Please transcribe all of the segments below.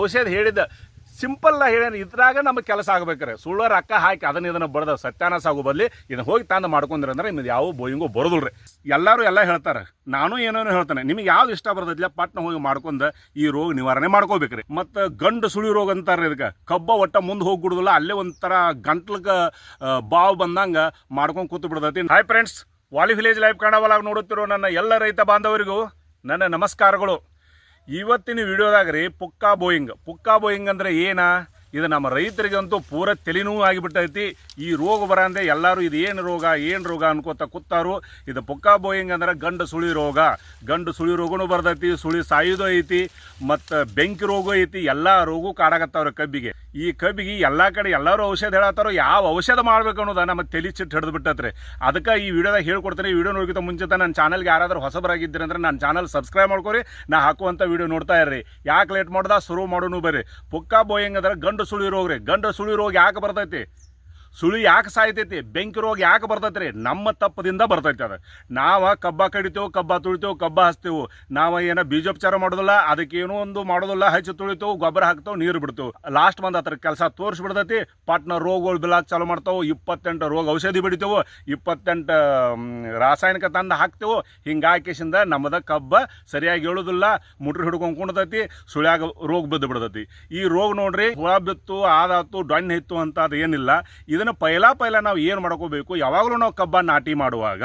ಔಷಧ ಹೇಳಿದ ಸಿಂಪಲ್ ಹೇಳಿ ಇದ್ರಾಗ ನಮಗೆ ಕೆಲಸ ಆಗ್ಬೇಕ್ರೆ. ಸುಳ್ಳು ರೊಕ್ಕ ಹಾಕಿ ಅದನ್ನ ಇದನ್ನ ಬಡ್ದ ಸತ್ಯಾನಾಸ ಆಗೋ ಬದಲಿ ಇದನ್ನ ಹೋಗಿ ತಂದು ಮಾಡ್ಕೊಂಡ್ರೆ ಅಂದ್ರೆ ನಿಮ್ದು ಯಾವ ಬೋಯಿಂಗು ಬರೋದಿಲ್ರಿ. ಎಲ್ಲರೂ ಎಲ್ಲ ಹೇಳ್ತಾರೆ, ನಾನು ಏನೇನೋ ಹೇಳ್ತಾನೆ, ನಿಮಗೆ ಯಾವ್ದು ಇಷ್ಟ ಬರ್ತೈತಿಲ್ಲ ಪಟ್ನ ಹೋಗಿ ಮಾಡ್ಕೊಂಡು ಈ ರೋಗ ನಿವಾರಣೆ ಮಾಡ್ಕೋಬೇಕ್ರಿ. ಮತ್ತು ಗಂಡು ಸುಳಿ ರೋಗ ಅಂತಾರೆ ಇದಕ್ಕೆ, ಕಬ್ಬ ಒಟ್ಟ ಮುಂದೆ ಹೋಗ್ಬಿಡುದಿಲ್ಲ ಅಲ್ಲೇ ಒಂಥರ ಗಂಟ್ಲಕ್ಕೆ ಬಾವು ಬಂದಂಗ ಮಾಡ್ಕೊಂಡು ಕೂತು ಬಿಡ್ತೈತಿ. ಹಾಯ್ ಫ್ರೆಂಡ್ಸ್ ವಾಲಿ ವಿಲೇಜ್ ಲೈಫ್ ಒಳಗೆ ನೋಡುತ್ತಿರೋ ನನ್ನ ಎಲ್ಲ ರೈತ ಬಾಂಧವರಿಗೂ ನನ್ನ ನಮಸ್ಕಾರಗಳು. ಇವತ್ತಿನ ವಿಡಿಯೋದಾಗ ರೀ ಪುಕ್ಕಾ ಬೋಯಿಂಗ್. ಪುಕ್ಕಾ ಬೋಯಿಂಗ್ ಅಂದರೆ ಏನ? ಇದು ನಮ್ಮ ರೈತರಿಗಂತೂ ಪೂರ ತಲೆನೋವು ಆಗಿಬಿಟ್ಟೈತಿ. ಈ ರೋಗ ಬರಂದೆ ಎಲ್ಲರೂ ಇದು ಏನು ರೋಗ ಏನು ರೋಗ ಅನ್ಕೋತ ಕೂತಾರು. ಇದು ಪೊಕ್ಕಾ ಬೋಯಿಂಗ್ ಅಂದ್ರೆ ಗಂಡು ಸುಳಿ ರೋಗ. ಗಂಡು ಸುಳಿ ರೋಗನೂ ಬರ್ತೈತಿ ಸುಳಿ ಸಾಯೋದು ಐತಿ, ಮತ್ತು ಬೆಂಕಿ ರೋಗ ಐತಿ, ಎಲ್ಲ ರೋಗವು ಕಾಡಾಗತ್ತವ್ರ ಕಬ್ಬಿಗೆ. ಈ ಕಬ್ಬಿಗೆ ಎಲ್ಲ ಕಡೆ ಎಲ್ಲರೂ ಔಷಧ ಹೇಳತ್ತಾರೋ, ಯಾವ ಔಷಧ ಮಾಡ್ಬೇಕು ಅನ್ನೋದು ನಮ್ಮ ತಲೆ ಚಿಟ್ಟು ಹಿಡಿದು ಬಿಟ್ಟತ್ರಿ ಅದಕ್ಕೆ ಈ ವಿಡಿಯೋದಾಗ ಹೇಳ್ಕೊಡ್ತೀನಿ, ಈ ವಿಡಿಯೋ ನೋಡ್ಕಿಂತ ಮುಂಚಿತ ನನ್ನ ಚಾನಲ್ಗೆ ಯಾರಾದರೂ ಹೊಸಬರಾಗಿದ್ದೀರಿ ಅಂದ್ರೆ ನನ್ನ ಚಾನಲ್ ಸಬ್ಸ್ಕ್ರೈಬ್ ಮಾಡ್ಕೊರಿ, ನಾ ಹಾಕುವಂಥ ವಿಡಿಯೋ ನೋಡ್ತಾ ಇರ್ರಿ. ಯಾಕೆ ಲೇಟ್ ಮಾಡ್ದ? ಶುರು ಮಾಡೋನು ಬರ್ರಿ. ಪೊಕ್ಕಾ ಬೋಯಿಂಗ್ ಅಂದ್ರೆ ಗಂಡು ಸುಳಿ ರೋಗ ರೀ ಗಂಡು ಸುಳಿ ರೋಗ ಯಾಕೆ ಬರ್ತೈತಿ? ಸುಳಿ ಯಾಕೆ ಸಾಯ್ತೈತಿ? ಬೆಂಕಿ ರೋಗ ಯಾಕೆ ಬರ್ತೈತಿ ರೀ ನಮ್ಮ ತಪ್ಪದಿಂದ ಬರ್ತೈತಿ ಅದು. ನಾವು ಕಬ್ಬ ಕಡಿತೇವೆ, ಕಬ್ಬ ತುಳಿತೇವೆ, ಕಬ್ಬ ಹಚ್ತೇವೆ. ನಾವು ಏನೋ ಬೀಜೋಪಚಾರ ಮಾಡೋದಿಲ್ಲ ಅದಕ್ಕೆ ಏನೋ ಒಂದು ಮಾಡೋದಿಲ್ಲ, ಹಚ್ಚಿ ತುಳಿತೇವೆ, ಗೊಬ್ಬರ ಹಾಕ್ತೇವೆ, ನೀರು ಬಿಡ್ತೇವೆ. ಲಾಸ್ಟ್ ಬಂದ ಹತ್ರ ಕೆಲಸ ತೋರಿಸ್ಬಿಡ್ತೈತಿ. ಪಟ್ನ ರೋಗಗಳು ಬಿಲಾಕ್ ಚಾಲು ಮಾಡ್ತಾವೆ. ಇಪ್ಪತ್ತೆಂಟು ರೋಗ ಔಷಧಿ ಬಿಡಿತೇವೆ. ಇಪ್ಪತ್ತೆಂಟು ರಾಸಾಯನಿಕ ತಂದು ಹಾಕ್ತೇವೆ. ಹಿಂಗಾಕಿಸಿಂದ ನಮ್ಮದ ಕಬ್ಬ ಸರಿಯಾಗಿ ಹೇಳೋದಿಲ್ಲ ಮುಟ್ರಿ ಹಿಡ್ಕೊಂಡು ಕುಣ್ತೈತಿ ಸುಳ್ಯಾಗ ರೋಗ ಬಿದ್ದು ಬಿಡ್ತೈತಿ. ಈ ರೋಗ ನೋಡ್ರಿ, ಹುಳ ಬಿತ್ತು ಆದಾತು ಡೊಣ್ಣೆ ಇತ್ತು ಅಂತ ಅದು ಏನಿಲ್ಲ ಇದನ್ನು ಪೈಲಾ ಪೈಲ ನಾವು ಏನು ಮಾಡ್ಕೋಬೇಕು? ಯಾವಾಗಲೂ ನಾವು ಕಬ್ಬ ನಾಟಿ ಮಾಡುವಾಗ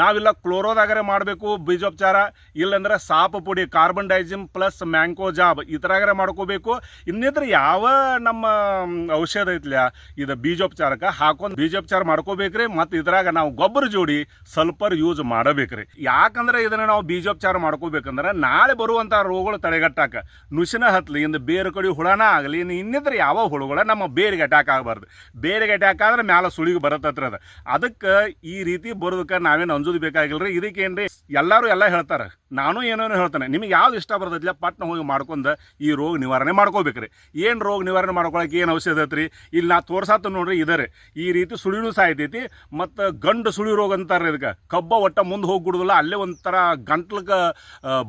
ನಾವಿಲ್ಲ ಕ್ಲೋರೋದಾಗರೆ ಮಾಡಬೇಕು, ಬೀಜೋಪಚಾರ, ಇಲ್ಲಂದ್ರೆ ಸಾಪ ಪುಡಿ carbendazim plus mancozeb ಈ ಥರಾಗರೆ ಮಾಡ್ಕೋಬೇಕು. ಇನ್ನಿದ್ರೆ ಯಾವ ನಮ್ಮ ಔಷಧ ಐತ್ಲ, ಇದು ಬೀಜೋಪಚಾರಕ್ಕೆ ಹಾಕೊಂಡು ಬೀಜೋಪಚಾರ ಮಾಡ್ಕೋಬೇಕ್ರಿ, ಮತ್ತು ಇದ್ರಾಗ ನಾವು ಗೊಬ್ಬರ ಜೋಡಿ ಸಲ್ಫರ್ ಯೂಸ್ ಮಾಡಬೇಕ್ರಿ. ಯಾಕಂದ್ರೆ ಇದನ್ನು ನಾವು ಬೀಜೋಪಚಾರ ಮಾಡ್ಕೋಬೇಕಂದ್ರೆ ನಾಳೆ ಬರುವಂಥ ರೋಗಗಳು ತಡೆಗಟ್ಟಾಕ, ನುಸಿನ ಹತ್ಲಿ, ಇಂದ ಬೇರೆ ಕಡೆ ಹುಳನ ಆಗಲಿ, ಇನ್ನು ಇನ್ನಿದ್ರೆ ಯಾವ ಹುಳುಗಳ ನಮ್ಮ ಬೇರಿಗೆ ಅಟ್ಯಾಕ್ ಆಗಬಾರ್ದು. ಬೇರಿಗೆ ಅಟ್ಯಾಕ್ ಆದ್ರೆ ಮ್ಯಾಲ ಸುಳಿಗೆ ಬರತ್ತತ್ರ ಅದು. ಅದಕ್ಕೆ ಈ ರೀತಿ ಬರೋದಕ್ಕೆ ನಾವೇನು ಅಂಜೋದು ಬೇಕಾಗಿಲ್ರಿ? ಇದಕ್ಕೇನ್ರಿ ಎಲ್ಲರೂ ಎಲ್ಲ ಹೇಳ್ತಾರೆ. ನಾನು ಏನೇನೋ ಹೇಳ್ತಾನೆ. ನಿಮಗೆ ಯಾವ್ದು ಇಷ್ಟ ಬರ್ತೈತಿಲ್ಲ ಪಟ್ನ ಹೋಗಿ ಮಾಡ್ಕೊಂಡು ಈ ರೋಗ ನಿವಾರಣೆ ಮಾಡ್ಕೋಬೇಕ್ರಿ. ಏನು ರೋಗ ನಿವಾರಣೆ ಮಾಡ್ಕೊಳಕ್ಕೆ ಏನು ಔಷಧ ಐತ್ರಿ? ಇಲ್ಲಿ ನಾ ತೋರ್ಸಾತ ನೋಡ್ರಿ ಇದಾರೆ. ಈ ರೀತಿ ಸುಳಿನೂ ಸಾಯ್ತೈತಿ, ಮತ್ತು ಗಂಡು ಸುಳಿ ರೋಗ ಅಂತಾರೆ ಇದಕ್ಕೆ. ಕಬ್ಬ ಒಟ್ಟ ಮುಂದೆ ಹೋಗಿ ಬಿಡುದಿಲ್ಲ, ಅಲ್ಲೇ ಒಂಥರ ಗಂಟ್ಲಕ್ಕೆ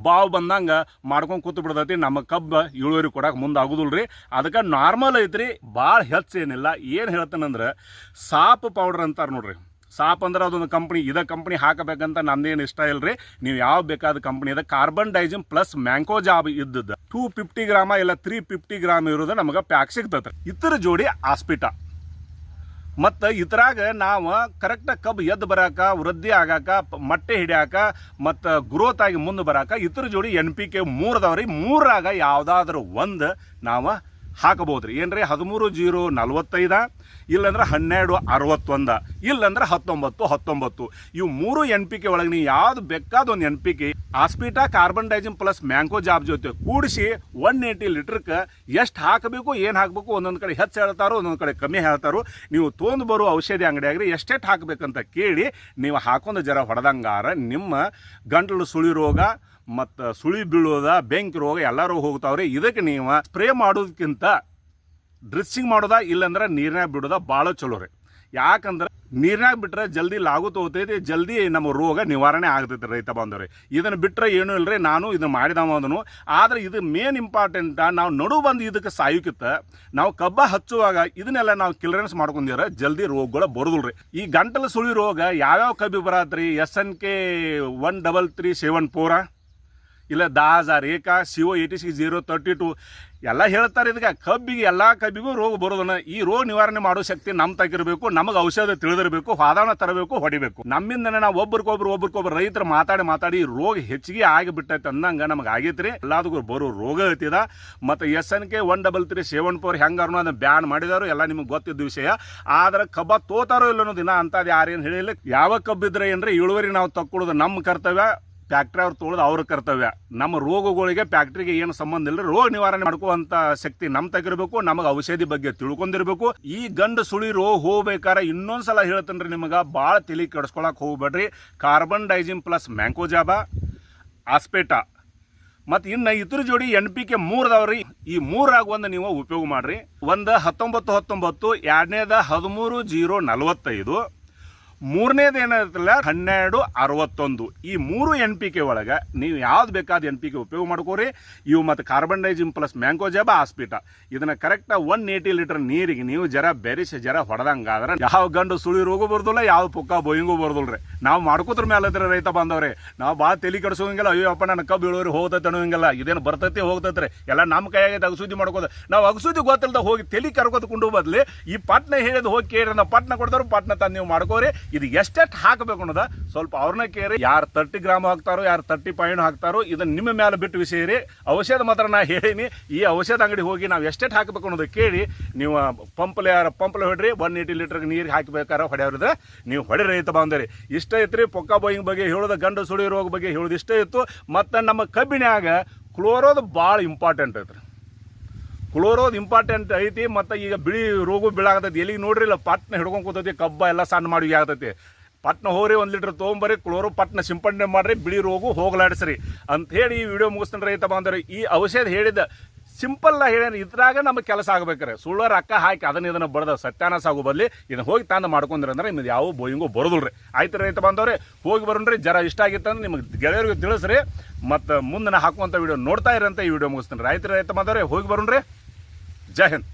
ಬಾವು ಬಂದಂಗೆ ಮಾಡ್ಕೊಂಡು ಕೂತು ಬಿಡ್ತೈತಿ. ನಮ್ಮ ಕಬ್ಬ ಇಳುವರಿ ಕೊಡಕ್ಕೆ ಮುಂದೆ ಆಗುದಿಲ್ರಿ. ಅದಕ್ಕೆ ನಾರ್ಮಲ್ ಐತ್ರಿ ಭಾಳ ಹೆಚ್ಚು ಏನಿಲ್ಲ. ಏನು ಹೇಳ್ತಾನಂದ್ರೆ, ಸಾಪ್ ಪೌಡ್ರ್ ಅಂತಾರೆ ನೋಡ್ರಿ. ಸಾಪ್ ಅಂದ್ರೆ ಅದೊಂದು ಕಂಪ್ನಿ ಇದ ಕಂಪ್ನಿ ಹಾಕಬೇಕಂತ ನಂದೇನು ಇಷ್ಟ ಇಲ್ರಿ? ನೀವು ಯಾವ ಬೇಕಾದ ಕಂಪ್ನಿ ಅದ? Carbendazim plus mancozeb ಇದ್ದದ್ದು. ಟೂ ಫಿಫ್ಟಿ ಗ್ರಾಮ ಇಲ್ಲ ತ್ರೀ ಫಿಫ್ಟಿ ಗ್ರಾಮ್ ಇರೋದು ನಮಗೆ ಪ್ಯಾಕ್ ಸಿಗ್ತದೆ ಇತರ ಜೋಡಿ ಆಸ್ಪಿಟ ಮತ್ತು ಇದ್ರಾಗ ನಾವು ಕರೆಕ್ಟಾಗಿ ಕಬ್ಬು ಎದ್ದು ಬರಾಕ, ವೃದ್ಧಿ ಆಗಾಕ ಮೊಟ್ಟೆ ಹಿಡಿಯಾಕ, ಮತ್ತು ಗ್ರೋತ್ ಆಗಿ ಮುಂದೆ ಬರಾಕ ಇತರ ಜೋಡಿ ಎನ್ ಪಿ ಕೆ ಮೂರದವ್ರಿ ಮೂರಾಗ ಯಾವುದಾದ್ರೂ ಒಂದು ನಾವು ಹಾಕಬಹುದು ರೀ ಏನ್ರಿ? ಹದಿಮೂರು ಜೀರೋ ನಲ್ವತ್ತೈದ, ಇಲ್ಲಂದ್ರೆ ಹನ್ನೆರಡು ಅರವತ್ತೊಂದ, ಇಲ್ಲಂದ್ರೆ ಹತ್ತೊಂಬತ್ತು ಹತ್ತೊಂಬತ್ತು. ಇವು ಮೂರು ಎನ್ ಪಿ ಕೆ ಒಳಗೆ ನೀವು ಯಾವ್ದು ಬೇಕಾದ ಒಂದು ಎನ್ ಪಿ ಕೆ ಆಸ್ಪಿಟಾ carbendazim plus mancozeb ಜೊತೆ ಕೂಡಿಸಿ ಒನ್ ಏಯ್ಟಿ ಲೀಟ್ರಕ್ಕೆ ಎಷ್ಟು ಹಾಕಬೇಕು, ಏನು ಹಾಕಬೇಕು ಒಂದೊಂದು ಕಡೆ ಹೆಚ್ಚು ಹೇಳ್ತಾರೋ, ಒಂದೊಂದು ಕಡೆ ಕಮ್ಮಿ ಹೇಳ್ತಾರೋ, ನೀವು ತೊಂದು ಬರೋ ಔಷಧಿ ಅಂಗಡಿಯಾಗ್ರಿ ಎಷ್ಟೆಷ್ಟು ಹಾಕಬೇಕಂತ ಕೇಳಿ, ನೀವು ಹಾಕೊಂಡು ಜರ ಹೊಡೆದಂಗಾರ ನಿಮ್ಮ ಗಂಟಲು ಸುಳಿ ರೋಗ ಮತ್ತು ಸುಳಿ ಬೀಳೋದ, ಬೆಂಕಿ ರೋಗ ಎಲ್ಲರೂ ಹೋಗ್ತಾವ್ರಿ. ಇದಕ್ಕೆ ನೀವು ಸ್ಪ್ರೇ ಮಾಡೋದಕ್ಕಿಂತ ಡ್ರೆಸ್ಸಿಂಗ್ ಮಾಡೋದ, ಇಲ್ಲಂದ್ರೆ ನೀರಿನಾಗ ಬಿಡೋದ ಭಾಳ ಚಲೋ ರೀ. ಯಾಕಂದ್ರೆ ನೀರಿನಾಗ ಬಿಟ್ರೆ ಜಲ್ದಿ ಲಾಗು ತಗೋತೈತಿ, ಜಲ್ದಿ ನಮ್ಮ ರೋಗ ನಿವಾರಣೆ ಆಗ್ತೈತಿ ರೈತ ಬಾಂಧವ್ರಿ. ಇದನ್ನು ಬಿಟ್ರೆ ಏನೂ ಇಲ್ರಿ, ನಾನು ಇದನ್ನ ಮಾಡಿದವ ಅದನ್ನು ಆದ್ರೆ ಇದು ಮೇನ್ ಇಂಪಾರ್ಟೆಂಟ ನಾವು ನಡು ಬಂದು ಇದಕ್ಕೆ ಸಾಯುಕಿತ್ತ, ನಾವು ಕಬ್ಬ ಹಚ್ಚುವಾಗ ಇದನ್ನೆಲ್ಲ ನಾವು ಕ್ಲಿಯರೆನ್ಸ್ ಮಾಡ್ಕೊಂಡಿರ ಜಲ್ದಿ ರೋಗಗಳು ಬರೋದಿಲ್ರಿ. ಈ ಗಂಟಲು ಸುಳಿ ರೋಗ ಯಾವ್ಯಾವ ಕಬ್ಬಿ ಬರತ್ರಿ? S N K one double three seven four ಇಲ್ಲ ದಾ ಹಜಾರ್ ಏಕ CO eighty six zero, thirty two, ಎಲ್ಲ ಹೇಳ್ತಾರೆ ಇದಕ್ಕೆ. ಕಬ್ಬಿಗೆ, ಎಲ್ಲ ಕಬ್ಬಿಗೂ ರೋಗ ಬರೋದನ್ನ ಈ ರೋಗ ನಿವಾರಣೆ ಮಾಡೋ ಶಕ್ತಿ ನಮ್ಮ ತಗಿರಬೇಕು ನಮಗೆ ಔಷಧ ತಿಳಿದಿರಬೇಕು, ವಾತಾವರಣ ತರಬೇಕು, ಹೊಡಿಬೇಕು. ನಮ್ಮಿಂದನೇ ನಾವು ಒಬ್ರಿಗೊಬ್ರು ಒಬ್ರಿಗೊಬ್ರು ರೈತರು ಮಾತಾಡಿ ಮಾತಾಡಿ ರೋಗ ಹೆಚ್ಚಿಗೆ ಆಗಿಬಿಟ್ಟೈತೆ ಅಂದಂಗೆ ನಮಗೆ ಆಗೈತ್ರಿ. ಎಲ್ಲದಕ್ಕೂ ಬರೋ ರೋಗ ಐತಿದ. ಮತ್ತು S N K one double three seven four ಹೆಂಗಾರು ಅದನ್ನ ಬ್ಯಾನ್ ಮಾಡಿದಾರು, ಎಲ್ಲ ನಿಮಗೆ ಗೊತ್ತಿದ್ದ ವಿಷಯ. ಆದ್ರೆ ಕಬ್ಬ ತೋತಾರೋ ಇಲ್ಲ ಅನ್ನೋದಿನ ಅಂಥದ್ದು ಯಾರೇನು ಹೇಳಿಲ್ಲ. ಯಾವ ಕಬ್ಬಿದ್ರೆ ಏನ್ರಿ, ಇಳುವರಿ ನಾವು ತಕ್ಕೊಳ್ಳೋದು ನಮ್ಮ ಕರ್ತವ್ಯ. ಫ್ಯಾಕ್ಟ್ರಿ ಅವ್ರು ತೊಳೆದು ಅವ್ರ ಕರ್ತವ್ಯ. ನಮ್ಮ ರೋಗಗಳಿಗೆ ಫ್ಯಾಕ್ಟ್ರಿಗೆ ಏನು ಸಂಬಂಧ ಇಲ್ಲ ರೋಗ ನಿವಾರಣೆ ಮಾಡ್ಕೋವಂತ ಶಕ್ತಿ ನಮ್ಮ ತಗಿರ್ಬೇಕು ನಮಗೆ ಔಷಧಿ ಬಗ್ಗೆ ತಿಳ್ಕೊಂಡಿರ್ಬೇಕು. ಈ ಗಂಡು ಸುಳಿ ರೋಗ ಹೋಗ್ಬೇಕಾರೆ ಇನ್ನೊಂದ್ಸಲ ಹೇಳ್ತೇನ್ರಿ ನಿಮಗೆ ಭಾಳ ತಲೆ ಕೆಡಿಸ್ಕೊಳಕ್ ಹೋಗ್ಬೇಡ್ರಿ. ಕಾರ್ಬನ್ ಡೈಜಿನ್ ಪ್ಲಸ್ ಮ್ಯಾಂಕೋಜಾಬ, ಆಸ್ಪೇಟ. ಮತ್ತು ಇನ್ನು ಇದ್ರ ಜೋಡಿ ಎನ್ ಪಿ ಕೆ ಮೂರದವ್ರಿ ಈ ಮೂರಾಗ ಒಂದು ನೀವು ಉಪಯೋಗ ಮಾಡ್ರಿ. ಒಂದು ಹತ್ತೊಂಬತ್ತು ಹತ್ತೊಂಬತ್ತು, ಎರಡನೇದ ಹದಿಮೂರು ಜೀರೋ ನಲವತ್ತೈದು. ಮೂರನೇದು ಏನಿರುತ್ತಲ್ಲ ಹನ್ನೆರಡು ಅರವತ್ತೊಂದು. ಈ ಮೂರು ಎನ್ ಪಿ ಕೆ ಒಳಗೆ ನೀವು ಯಾವ್ದು ಬೇಕಾದ ಎನ್ ಪಿ ಕೆ ಉಪಯೋಗ ಮಾಡ್ಕೋರಿ. ಇವು ಮತ್ತು ಕಾರ್ಬನ್ ಡೈಜಿಮ್ ಪ್ಲಸ್ ಮ್ಯಾಂಕೋಜಾಬ ಆಸ್ಪಿಟ ಇದನ್ನ ಕರೆಕ್ಟ್ ಒನ್ ಏಯ್ಟಿ ಲೀಟರ್ ನೀರಿಗೆ ನೀವು ಜರ ಬೆರೆಸಿ, ಜರ ಹೊಡೆದಂಗಾದ್ರೆ ಯಾವ ಗಂಡು ಸುಳಿ ರೋಗ ಬರ್ದಿಲ್ಲ, ಯಾವ ಪುಕ್ಕ ಬೊಯ್ಯಂಗೂ ರೀ. ನಾವು ಮಾಡ್ಕೋದ್ರ ಮೇಲೆ ಇದ್ರೆ ರೈತ ಬಂದವ್ರೆ. ನಾವು ಭಾಳ ತಲೆ ಕೆಡಿಸೋಂಗಿಲ್ಲ, ಅಯ್ಯೋ ಅಪ್ಪ ನನ್ನ ಕಬ್ಬು ಇಳುವರಿ ಹೋಗ್ತೈತೆ ಅನ್ನೋಂಗಿಲ್ಲ. ಇದೇನು ಬರ್ತೈತಿ ಹೋಗ್ತೈತ್ರಿ ಎಲ್ಲ ನಮ್ಮ ಕೈಯಾಗೈತೆ ಅಗಸೂದಿ ಮಾಡ್ಕೋದು. ನಾವು ಅಗಸೂದಿ ಗೊತ್ತಿಲ್ಲದ ಹೋಗಿ ತಲೆ ಕರ್ಕೋದ್ಕೊಂಡು ಬದ್ಲಿ ಈ ಪಟ್ನ ಹೇಳಿದ ಹೋಗಿ ಕೇಳಿ ನಾವು ಪಟ್ನ ಕೊಡ್ತಾರೆ ಪಟ್ನ ತಂದು ನೀವು ಮಾಡ್ಕೋರಿ. ಇದು ಎಷ್ಟೆಷ್ಟು ಹಾಕಬೇಕು ಅನ್ನೋದ ಸ್ವಲ್ಪ ಅವ್ರನ್ನ ಕೇರಿ. ಯಾರು ತರ್ಟಿ ಗ್ರಾಮ್ ಹಾಕ್ತಾರೋ, ಯಾರು ತರ್ಟಿ ಪಾಯಿಂಟ್ ಹಾಕ್ತಾರೋ ಇದನ್ನ ನಿಮ್ಮ ಮೇಲೆ ಬಿಟ್ಟು ವಿಷಯ ರೀ ಔಷಧ ಮಾತ್ರ ನಾ ಹೇಳೀನಿ. ಈ ಔಷಧ ಅಂಗಡಿ ಹೋಗಿ ನಾವು ಎಷ್ಟೆಷ್ಟು ಹಾಕಬೇಕು ಅನ್ನೋದು ಕೇಳಿ ನೀವು ಪಂಪ್ಲೆ ಯಾರು ಪಂಪ್ಲೆ ಹೊಡ್ರಿ ಒನ್ ಏಯ್ಟಿ ಲೀಟರ್ ನೀರು ಹಾಕಬೇಕಾರ ಹೊಡೆಯವ್ರಿದ್ರೆ ನೀವು ಹೊಡೆ ರೈತ ಬಾಂಧವ್ರಿ. ಇಷ್ಟ ಐತ್ರಿ ಪೊಕ್ಕ ಬೋಯಿಂಗ್ ಬಗ್ಗೆ ಹೇಳೋದು, ಗಂಡು ಸುಳಿ ರೋಗ ಬಗ್ಗೆ ಹೇಳೋದು ಇಷ್ಟ ಇತ್ತು. ಮತ್ತು ನಮ್ಮ ಕಬ್ಬಿನಾಗ ಕ್ಲೋರೋದು ಭಾಳ ಇಂಪಾರ್ಟೆಂಟ್ ಐತ್ರಿ ಕ್ಲೋರೋದು ಇಂಪಾರ್ಟೆಂಟ್ ಐತಿ, ಮತ್ತು ಈಗ ಬಿಳಿ ರೋಗು ಬೀಳಾಗತೈತಿ ಎಲ್ಲಿಗೆ ನೋಡ್ರಿ ಇಲ್ಲ ಪಟ್ನ ಹಿಡ್ಕೊಂಡು ಕೂತೈತಿ, ಕಬ್ಬ ಎಲ್ಲ ಸಣ್ಣ ಮಾಡಿ ಆಗತೈತಿ ಪಟ್ನ ಹೋರಿ ಒಂದು ಲೀಟ್ರ್ ತೊಗೊಂಬರಿ ಕ್ಲೋರೋ ಪಟ್ನ ಸಿಂಪಡಣೆ ಮಾಡ್ರಿ, ಬಿಳಿ ರೋಗು ಹೋಗ್ಲಾಡಿಸ್ರಿ. ಅಂತ ಹೇಳಿ ಈ ವಿಡಿಯೋ ಮುಗಿಸ್ತಾನೆ ರೈತ ಬಾಂಧವ್ರಿ. ಈ ಔಷಧ ಹೇಳಿದ, ಸಿಂಪಲ್ ಹೇಳಿ ಇದ್ರಾಗ ನಮಗೆ ಕೆಲಸ ಆಗ್ಬೇಕ್ರೆ. ಸುಳ್ಳ ರೊಕ್ಕ ಹಾಕಿ ಅದನ್ನ ಇದನ್ನ ಬಡ್ದ ಸತ್ಯಾನಾಶ ಆಗೋ ಬದಲಿ ಇದನ್ನ ಹೋಗಿ ತಂದು ಮಾಡ್ಕೊಂಡ್ರಿ ಅಂದ್ರೆ ನಿಮ್ದು ಯಾವ ಬೋಯಿಂಗು ಬರೋದಿಲ್ರಿ. ಆಯ್ತು ರೈತ ಬಂದವ್ರೆ ಹೋಗಿ ಬರೋಣ್ರಿ. ಜರ ಇಷ್ಟ ಆಗಿತ್ತಂದ್ರೆ ನಿಮಗೆ ಗೆಳೆಯರಿಗೆ ತಿಳಿಸ್ರಿ. ಮತ್ತು ಮುಂದೆ ನಾ ಹಾಕುವಂಥ ವಿಡಿಯೋ ನೋಡ್ತಾ ಇರಂತ ಈ ವಿಡಿಯೋ ಮುಗಿಸ್ತೀನಿ. ಆಯ್ತು ರೈತ ಬಂದವ್ರೆ ಹೋಗಿ ಬರೋಣ್ರಿ. জয় হিন্দ।